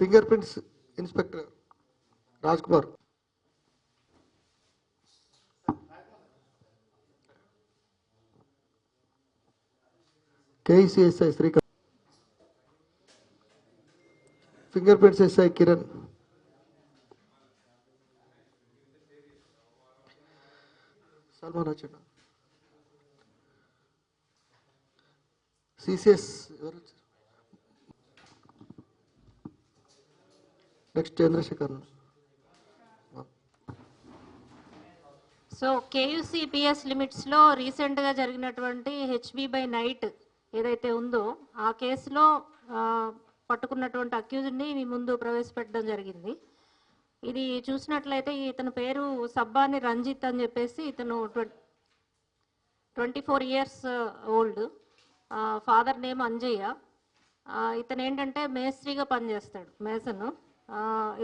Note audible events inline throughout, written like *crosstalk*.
Finger prints inspector Raj Kumar. KCSI Srikanth. Finger prints SI Kiran. Salman వచ్చాడు CCS ఎవరు వచ్చారు? Next Chandrashekar so KUC PS లిమిట్స్లో రీసెంట్గా జరిగినటువంటి హెచ్బి బై నైట్ ఏదైతే ఉందో ఆ కేసులో పట్టుకున్నటువంటి అక్యూజ్ని మీ ముందు ప్రవేశపెట్టడం జరిగింది. ఇది చూసినట్లయితే ఇతని పేరు సబ్బాని రంజిత్ అని చెప్పేసి ఇతను twenty four years old. Father name Anjaiah. ఇతను ఏంటంటే మేస్త్రిగా పనిచేస్తాడు మేసను.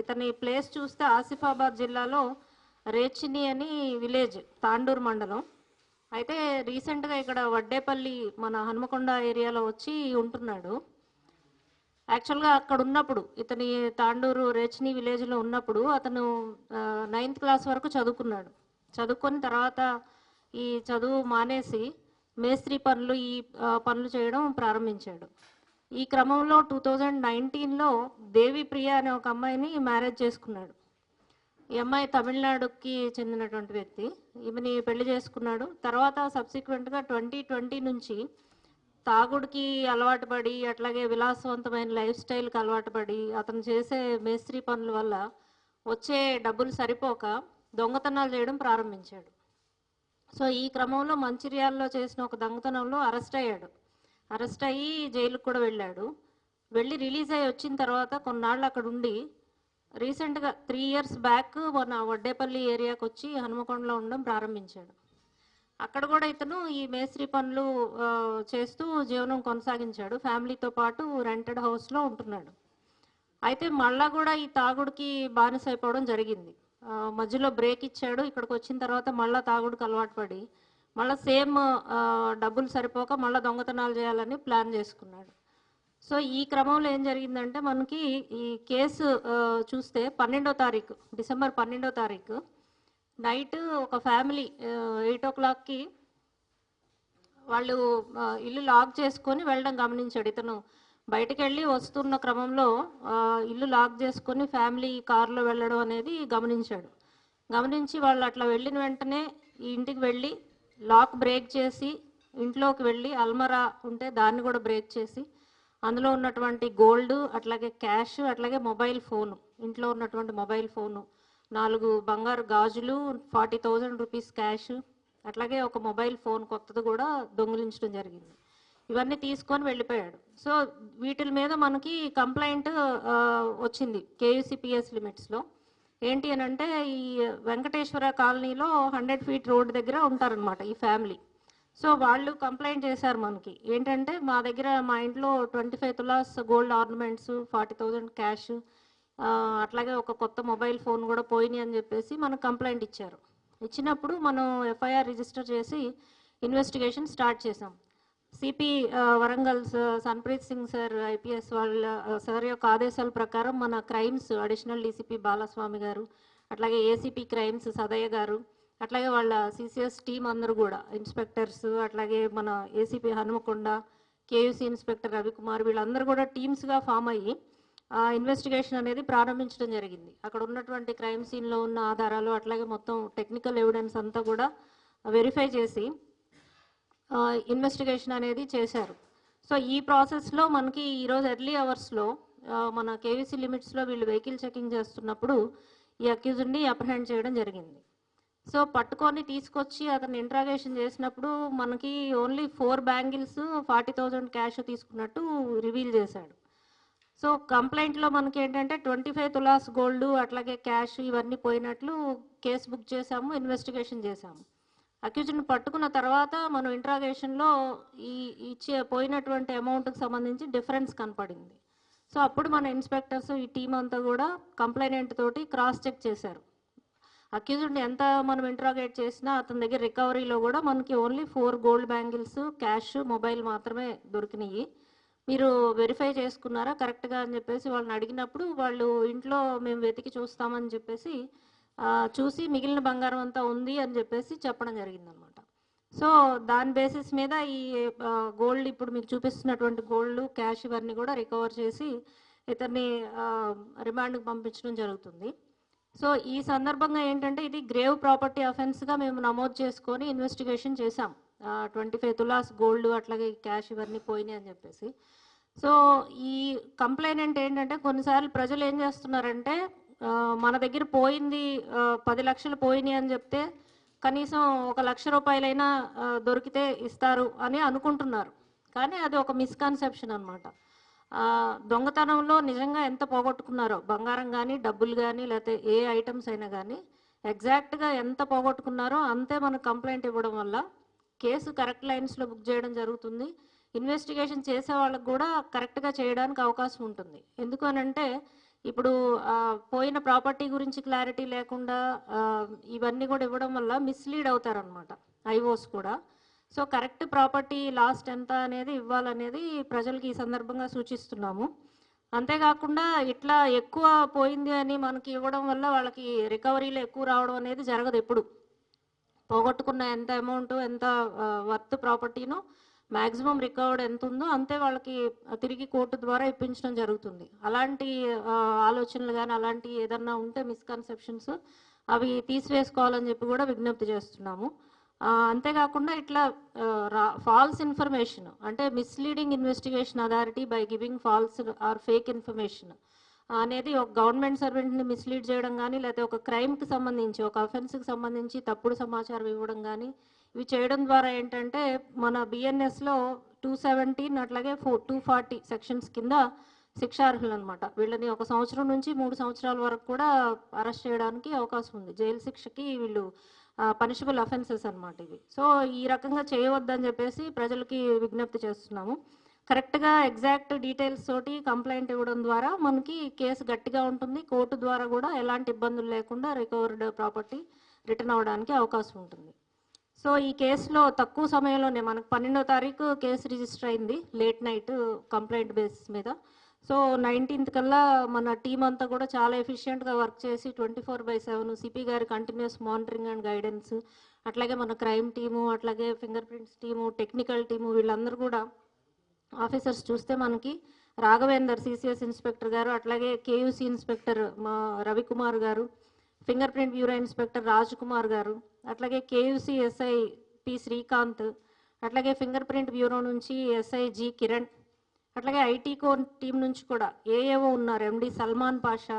ఇతని ప్లేస్ చూస్తే ఆసిఫాబాద్ జిల్లాలో రేచిని అని విలేజ్ తాండూరు మండలం. అయితే రీసెంట్గా ఇక్కడ వడ్డేపల్లి మన హనుమకొండ ఏరియాలో వచ్చి ఉంటున్నాడు. యాక్చువల్గా అక్కడ ఉన్నప్పుడు ఇతని తాండూరు రేచిని విలేజ్లో ఉన్నప్పుడు అతను నైన్త్ క్లాస్ వరకు చదువుకున్నాడు. చదువుకొని తర్వాత ఈ చదువు మానేసి మేస్త్రి పనులు ఈ పనులు చేయడం ప్రారంభించాడు. ఈ క్రమంలో టూ థౌజండ్ నైన్టీన్లో దేవి ప్రియ అనే ఒక అమ్మాయిని మ్యారేజ్ చేసుకున్నాడు. ఈ అమ్మాయి తమిళనాడుకి చెందినటువంటి వ్యక్తి. ఈమెని పెళ్ళి చేసుకున్నాడు. తర్వాత సబ్సిక్వెంట్గా ట్వంటీ ట్వంటీ నుంచి తాగుడికి అలవాటు పడి అట్లాగే విలాసవంతమైన లైఫ్ స్టైల్కి అలవాటు పడి అతను చేసే మేస్త్రి పనుల వల్ల వచ్చే డబ్బులు సరిపోక దొంగతనాలు చేయడం ప్రారంభించాడు. సో ఈ క్రమంలో మంచిర్యాలలో చేసిన ఒక దొంగతనంలో అరెస్ట్ అయ్యాడు. అరెస్ట్ అయ్యి జైలుకు కూడా వెళ్ళాడు. వెళ్ళి రిలీజ్ అయ్యి వచ్చిన తర్వాత కొన్నాళ్ళు అక్కడ ఉండి రీసెంట్గా త్రీ ఇయర్స్ బ్యాక్ మన వడ్డేపల్లి ఏరియాకి వచ్చి హనుమకొండలో ఉండడం ప్రారంభించాడు. అక్కడ కూడా ఇతను ఈ మేస్త్రి పనులు చేస్తూ జీవనం కొనసాగించాడు. ఫ్యామిలీతో పాటు రెంటెడ్ హౌస్లో ఉంటున్నాడు. అయితే మళ్ళా కూడా ఈ తాగుడికి బానిస అయిపోవడం జరిగింది మధ్యలో బ్రేక్ ఇచ్చాడు. ఇక్కడికి వచ్చిన తర్వాత మళ్ళా తాగుడికి అలవాటు పడి మళ్ళీ సేమ్ డబ్బులు సరిపోక మళ్ళీ దొంగతనాలు చేయాలని ప్లాన్ చేసుకున్నాడు. సో ఈ క్రమంలో ఏం జరిగిందంటే మనకి ఈ కేసు చూస్తే పన్నెండో తారీఖు డిసెంబర్ పన్నెండో తారీఖు నైట్ ఒక ఫ్యామిలీ ఎయిట్ ఓ క్లాక్కి వాళ్ళు ఇల్లు లాక్ చేసుకొని వెళ్ళడం గమనించాడు. ఇతను బయటకు వెళ్ళి వస్తున్న క్రమంలో ఇల్లు లాక్ చేసుకొని ఫ్యామిలీ కారులో వెళ్ళడం అనేది గమనించాడు. గమనించి వాళ్ళు అట్లా వెళ్ళిన వెంటనే ఈ ఇంటికి వెళ్ళి లాక్ బ్రేక్ చేసి ఇంట్లోకి వెళ్ళి అల్మరా ఉంటే దాన్ని కూడా బ్రేక్ చేసి అందులో ఉన్నటువంటి గోల్డ్ అట్లాగే క్యాష్ అట్లాగే మొబైల్ ఫోను ఇంట్లో ఉన్నటువంటి మొబైల్ ఫోను నాలుగు బంగారు గాజులు ఫార్టీ థౌజండ్ రూపీస్ క్యాష్ అట్లాగే ఒక మొబైల్ ఫోన్ కొత్తది కూడా దొంగిలించడం జరిగింది. ఇవన్నీ తీసుకొని వెళ్ళిపోయాడు. సో వీటి మీద మనకి కంప్లైంట్ వచ్చింది కేయూసిపిఎస్ లిమిట్స్లో. ఏంటి అని అంటే ఈ వెంకటేశ్వర కాలనీలో హండ్రెడ్ ఫీట్ రోడ్ దగ్గర ఉంటారనమాట ఈ ఫ్యామిలీ. సో వాళ్ళు కంప్లైంట్ చేశారు మనకి. ఏంటంటే మా దగ్గర మా ఇంట్లో twenty five tolas gold ornaments forty thousand cash అట్లాగే ఒక కొత్త మొబైల్ ఫోన్ కూడా పోయినాయి అని చెప్పేసి మనకు కంప్లైంట్ ఇచ్చారు. ఇచ్చినప్పుడు మనం ఎఫ్ఐఆర్ రిజిస్టర్ చేసి ఇన్వెస్టిగేషన్ స్టార్ట్ చేసాం CP Warangal Sunpreet Singh sir IPS వాళ్ళ సార్ యొక్క ఆదేశాల ప్రకారం మన క్రైమ్స్ అడిషనల్ డీసీపీ బాలస్వామి గారు అట్లాగే ఏసీపీ క్రైమ్స్ సదయ్య గారు అట్లాగే వాళ్ళ సిసిఎస్ టీం అందరూ కూడా ఇన్స్పెక్టర్స్ అట్లాగే మన ACP Hanamkonda KUC inspector Ravikumar వీళ్ళందరూ కూడా టీమ్స్గా ఫామ్ అయ్యి ఇన్వెస్టిగేషన్ అనేది ప్రారంభించడం జరిగింది. అక్కడ ఉన్నటువంటి క్రైమ్ సీన్లో ఉన్న ఆధారాలు అట్లాగే మొత్తం టెక్నికల్ ఎవిడెన్స్ అంతా కూడా వెరిఫై చేసి ఇన్వెస్టిగేషన్ అనేది చేశారు. సో ఈ ప్రాసెస్లో మనకి ఈరోజు ఎర్లీ అవర్స్లో మన కేవీసీ లిమిట్స్లో వీళ్ళు వెహికల్ చెకింగ్ చేస్తున్నప్పుడు ఈ అక్యూజ్డ్ని అప్రహెండ్ చేయడం జరిగింది. సో పట్టుకొని తీసుకొచ్చి అతను ఇంట్రాగేషన్ చేసినప్పుడు మనకి only four bangles forty thousand cash తీసుకున్నట్టు రివీల్ చేశాడు. సో కంప్లైంట్లో మనకి ఏంటంటే ట్వంటీ ఫైవ్ తులాస్ గోల్డ్ అట్లాగే క్యాష్ ఇవన్నీ పోయినట్లు కేసు బుక్ చేశాము ఇన్వెస్టిగేషన్ చేశాము. అక్యూజ్ని పట్టుకున్న తర్వాత మనం ఇంట్రాగేషన్లో ఈ ఇచ్చే పోయినటువంటి అమౌంట్కి సంబంధించి డిఫరెన్స్ కనపడింది. సో అప్పుడు మన ఇన్స్పెక్టర్స్ ఈ టీం అంతా కూడా కంప్లైనెంట్ తోటి క్రాస్ చెక్ చేశారు. అక్యూజ్డ్ని ఎంత మనం ఇంట్రాగేట్ చేసినా అతని దగ్గర రికవరీలో కూడా మనకి only four gold bangles cash mobile మాత్రమే దొరికినాయి. మీరు వెరిఫై చేసుకున్నారా కరెక్ట్గా అని చెప్పేసి వాళ్ళని అడిగినప్పుడు వాళ్ళు ఇంట్లో మేము వెతికి చూస్తామని చెప్పేసి చూసి మిగిలిన బంగారం అంతా ఉంది అని చెప్పేసి చెప్పడం జరిగిందనమాట. సో దాని బేసిస్ మీద ఈ గోల్డ్ ఇప్పుడు మీకు చూపిస్తున్నటువంటి గోల్డ్ క్యాష్ ఇవన్నీ కూడా రికవర్ చేసి ఇతన్ని రిమాండ్కి పంపించడం జరుగుతుంది. సో ఈ సందర్భంగా ఏంటంటే ఇది గ్రేవ్ ప్రాపర్టీ అఫెన్స్గా మేము నమోదు చేసుకొని ఇన్వెస్టిగేషన్ చేశాం. ట్వంటీ ఫైవ్ తులాస్ గోల్డ్ అట్లాగే క్యాష్ ఇవన్నీ పోయినాయి అని చెప్పేసి. సో ఈ కంప్లైనెంట్ ఏంటంటే కొన్నిసార్లు ప్రజలు ఏం చేస్తున్నారంటే మన దగ్గర పోయింది పది లక్షలు పోయినాయి అని చెప్తే కనీసం ఒక లక్ష రూపాయలైనా దొరికితే ఇస్తారు అని అనుకుంటున్నారు. కానీ అది ఒక మిస్కన్సెప్షన్ అనమాట దొంగతనంలో నిజంగా ఎంత పోగొట్టుకున్నారో బంగారం కానీ డబ్బులు కానీ లేకపోతే ఏ ఐటమ్స్ అయినా కానీ ఎగ్జాక్ట్గా ఎంత పోగొట్టుకున్నారో అంతే మనకు కంప్లైంట్ ఇవ్వడం వల్ల కేసు కరెక్ట్ లైన్స్లో బుక్ చేయడం జరుగుతుంది. ఇన్వెస్టిగేషన్ చేసే వాళ్ళకు కూడా కరెక్ట్గా చేయడానికి అవకాశం ఉంటుంది. ఎందుకనంటే ఇప్పుడు పోయిన ప్రాపర్టీ గురించి క్లారిటీ లేకుండా ఇవన్నీ కూడా ఇవ్వడం వల్ల మిస్లీడ్ అవుతారనమాట ఐఓస్ కూడా. సో కరెక్ట్ ప్రాపర్టీ లాస్ట్ ఎంత అనేది ఇవ్వాలనేది ప్రజలకి ఈ సందర్భంగా సూచిస్తున్నాము. అంతేకాకుండా ఇట్లా ఎక్కువ పోయింది అని మనకి ఇవ్వడం వల్ల వాళ్ళకి రికవరీలు ఎక్కువ రావడం అనేది జరగదు ఎప్పుడు. పోగొట్టుకున్న ఎంత అమౌంట్ ఎంత వర్త్ ప్రాపర్టీనో మ్యాక్సిమం రికవర్డ్ ఎంత ఉందో అంతే వాళ్ళకి తిరిగి కోర్టు ద్వారా ఇప్పించడం జరుగుతుంది. అలాంటి ఆలోచనలు కానీ అలాంటి ఏదన్నా ఉంటే మిస్కన్సెప్షన్స్ అవి తీసివేసుకోవాలని చెప్పి కూడా విజ్ఞప్తి చేస్తున్నాము. అంతేకాకుండా ఇట్లా ఫాల్స్ ఇన్ఫర్మేషన్ అంటే misleading investigation authority by giving false or fake information అనేది ఒక గవర్నమెంట్ సర్వెంట్ని మిస్లీడ్ చేయడం కానీ లేకపోతే ఒక క్రైమ్కి సంబంధించి ఒక అఫెన్స్కి సంబంధించి తప్పుడు సమాచారం ఇవ్వడం కానీ ఇవి చేయడం ద్వారా ఏంటంటే మన బిఎన్ఎస్లో టూ సెవెంటీన్ అట్లాగే ఫోర్ టూ ఫార్టీ సెక్షన్స్ కింద శిక్షార్హులు అనమాట వీళ్ళని ఒక సంవత్సరం నుంచి మూడు సంవత్సరాల వరకు కూడా అరెస్ట్ చేయడానికి అవకాశం ఉంది. జైలు శిక్షకి వీళ్ళు పనిషబుల్ అఫెన్సెస్ అనమాట ఇవి. సో ఈ రకంగా చేయవద్దని చెప్పేసి ప్రజలకి విజ్ఞప్తి చేస్తున్నాము. కరెక్ట్గా ఎగ్జాక్ట్ డీటెయిల్స్ తోటి కంప్లైంట్ ఇవ్వడం ద్వారా మనకి కేసు గట్టిగా ఉంటుంది. కోర్టు ద్వారా కూడా ఎలాంటి ఇబ్బందులు లేకుండా రికవర్డ్ ప్రాపర్టీ రిటర్న్ అవ్వడానికి అవకాశం ఉంటుంది. సో ఈ కేసులో తక్కువ సమయంలోనే మనకు పన్నెండో తారీఖు కేసు రిజిస్టర్ అయింది లేట్ నైట్ కంప్లైంట్ బేసిస్ మీద. సో నైన్టీన్త్ కల్లా మన టీం అంతా కూడా చాలా ఎఫిషియెంట్గా వర్క్ చేసి twenty four by seven CP గారి కంటిన్యూస్ మానిటరింగ్ అండ్ గైడెన్స్ అట్లాగే మన క్రైమ్ టీము అట్లాగే finger prints team technical team వీళ్ళందరూ కూడా ఆఫీసర్స్ చూస్తే మనకి రాఘవేందర్ సిసిఎస్ ఇన్స్పెక్టర్ గారు అట్లాగే కేయూసి ఇన్స్పెక్టర్ మా Ravikumar garu finger print bureau inspector Raj Kumar garu అట్లాగే కేయూసీ ఎస్ఐ పి శ్రీకాంత్ అట్లాగే ఫింగర్ ప్రింట్ బ్యూరో నుంచి ఎస్ఐ జి కిరణ్ అట్లాగే ఐటీ కోర్ టీం నుంచి కూడా ఏఏఓ ఉన్నారు ఎండి సల్మాన్ పాషా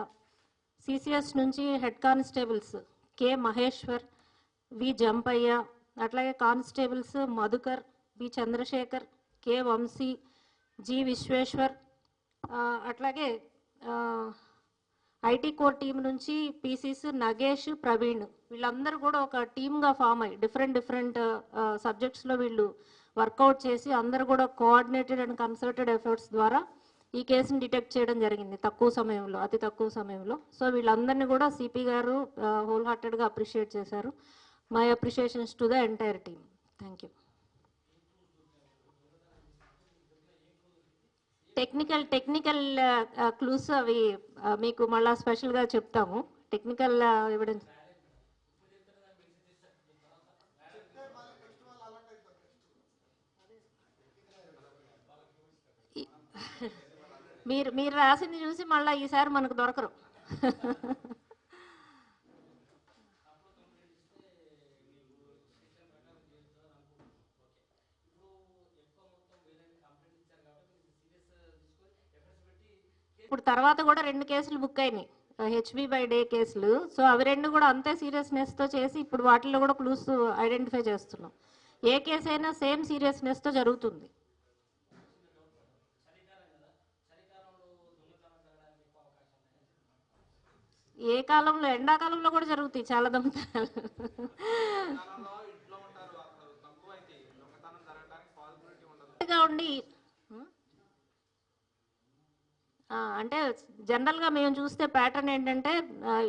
సిసిఎస్ నుంచి head constables K Maheshwar V Jampaiah అట్లాగే constables Madhukar B Chandrashekar K Vamshi G Vishweshwar అట్లాగే ఐటీ కోర్ టీం నుంచి పీసీస్ నగేష్ ప్రవీణ్ వీళ్ళందరూ కూడా ఒక టీమ్గా ఫామ్ అయ్యి డిఫరెంట్ డిఫరెంట్ సబ్జెక్ట్స్లో వీళ్ళు వర్కౌట్ చేసి అందరూ కూడా కోఆర్డినేటెడ్ అండ్ కన్సల్టెడ్ ఎఫర్ట్స్ ద్వారా ఈ కేసుని డిటెక్ట్ చేయడం జరిగింది తక్కువ సమయంలో అతి తక్కువ సమయంలో. సో వీళ్ళందరినీ కూడా సిపి గారు హోల్ హార్టెడ్గా అప్రిషియేట్ చేశారు. My appreciations to the entire team thank you technical technical clues అవి uh, మీకు మళ్ళా స్పెషల్గా చెప్తాము. టెక్నికల్ ఎవిడెన్స్ uh, *laughs* మీరు మీరు రాసింది చూసి మళ్ళీ ఈసారి మనకు దొరకరు. *laughs* తర్వాత కూడా రెండు కేసులు బుక్ అయినాయి. హెచ్బి బై డే కేసులు. సో అవి రెండు కూడా అంతే సీరియస్నెస్తో చేసి ఇప్పుడు వాటిల్లో కూడా క్లూస్ ఐడెంటిఫై చేస్తున్నాం. ఏ కేసు అయినా సేమ్ సీరియస్నెస్తో జరుగుతుంది. ఏ కాలంలో? ఎండాకాలంలో కూడా జరుగుతాయి చాలా దొంగతనాలు. ఉండి అంటే జనరల్గా మేము చూస్తే ప్యాటర్న్ ఏంటంటే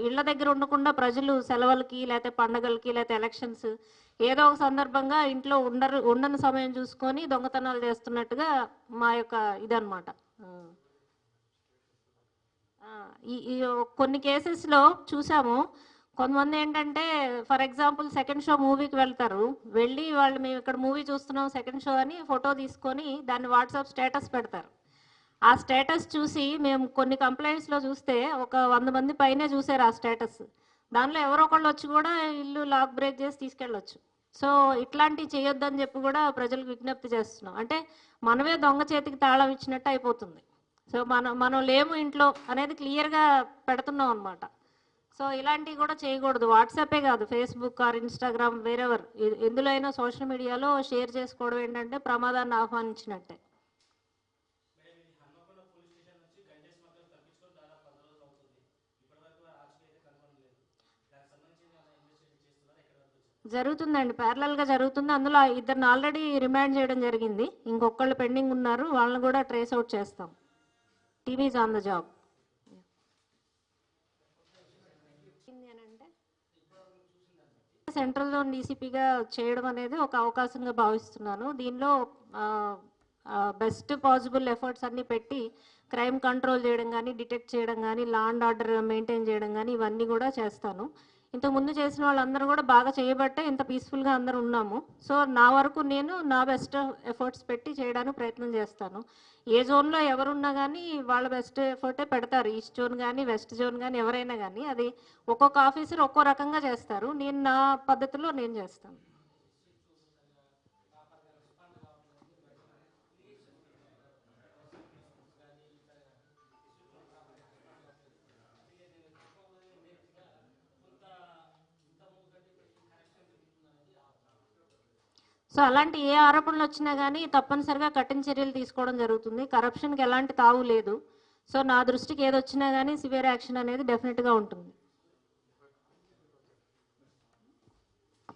ఇళ్ళ దగ్గర ఉండకుండా ప్రజలు సెలవులకి లేకపోతే పండగలకి లేకపోతే ఎలక్షన్స్ ఏదో ఒక సందర్భంగా ఇంట్లో ఉండరు ఉండని సమయం చూసుకొని దొంగతనాలు చేస్తున్నట్టుగా మా యొక్క ఇదనమాట ఈ ఈ కొన్ని కేసెస్లో చూసాము. కొంతమంది ఏంటంటే ఫర్ ఎగ్జాంపుల్ సెకండ్ షో మూవీకి వెళ్తారు. వెళ్ళి వాళ్ళు మేము ఇక్కడ మూవీ చూస్తున్నాం సెకండ్ షో అని ఫోటో తీసుకొని దాన్ని వాట్సాప్ స్టేటస్ పెడతారు. ఆ స్టేటస్ చూసి మేము కొన్ని కంప్లైంట్స్లో చూస్తే ఒక వంద మంది పైనే చూసారు ఆ స్టేటస్. దానిలో ఎవరో ఒకళ్ళు వచ్చి కూడా ఇల్లు లాక్ బ్రేక్ చేసి తీసుకెళ్ళొచ్చు. సో ఇట్లాంటివి చేయొద్దని చెప్పి కూడా ప్రజలకు విజ్ఞప్తి చేస్తున్నాం. అంటే మనమే దొంగ చేతికి తాళం ఇచ్చినట్టు అయిపోతుంది. సో మనం మనం లేము ఇంట్లో అనేది క్లియర్గా పెడుతున్నాం అనమాట సో ఇలాంటివి కూడా చేయకూడదు. వాట్సాపే కాదు ఫేస్బుక్ ఆర్ ఇన్స్టాగ్రామ్ వేరెవర్. ఎందులో అయినా సోషల్ మీడియాలో షేర్ చేసుకోవడం ఏంటంటే ప్రమాదాన్ని ఆహ్వానించినట్టే. జరుగుతుందండి. Parallel గా జరుగుతుంది. అందులో ఇద్దరిని ఆల్రెడీ రిమాండ్ చేయడం జరిగింది. ఇంకొకళ్ళు పెండింగ్ ఉన్నారు. వాళ్ళని కూడా ట్రేస్ అవుట్ చేస్తాం. TVs on the job central zone డీసీపీగా చేయడం అనేది ఒక అవకాశంగా భావిస్తున్నాను. దీనిలో బెస్ట్ పాసిబుల్ ఎఫర్ట్స్ అన్ని పెట్టి క్రైమ్ కంట్రోల్ చేయడం కానీ డిటెక్ట్ చేయడం కానీ లా అండ్ ఆర్డర్ మెయింటైన్ చేయడం కానీ ఇవన్నీ కూడా చేస్తాను. ఇంతకు ముందు చేసిన వాళ్ళందరూ కూడా బాగా చేయబట్టే ఇంత పీస్ఫుల్గా అందరూ ఉన్నాము. సో నా వరకు నేను నా బెస్ట్ ఎఫర్ట్స్ పెట్టి చేయడానికి ప్రయత్నం చేస్తాను. ఏ జోన్లో ఎవరున్నా కానీ వాళ్ళ బెస్ట్ ఎఫర్టే పెడతారు. ఈస్ట్ జోన్ కానీ వెస్ట్ జోన్ కానీ ఎవరైనా కానీ అది ఒక్కొక్క ఆఫీసర్ ఒక్కో రకంగా చేస్తారు. నేను నా పద్ధతిలో నేను చేస్తాను. సో అలాంటి ఏ ఆరోపణలు వచ్చినా కానీ తప్పనిసరిగా కఠిన చర్యలు తీసుకోవడం జరుగుతుంది. కరప్షన్కి ఎలాంటి తావు లేదు. సో నా దృష్టికి ఏదొచ్చినా కానీ సివియర్ యాక్షన్ అనేది డెఫినెట్గా ఉంటుంది.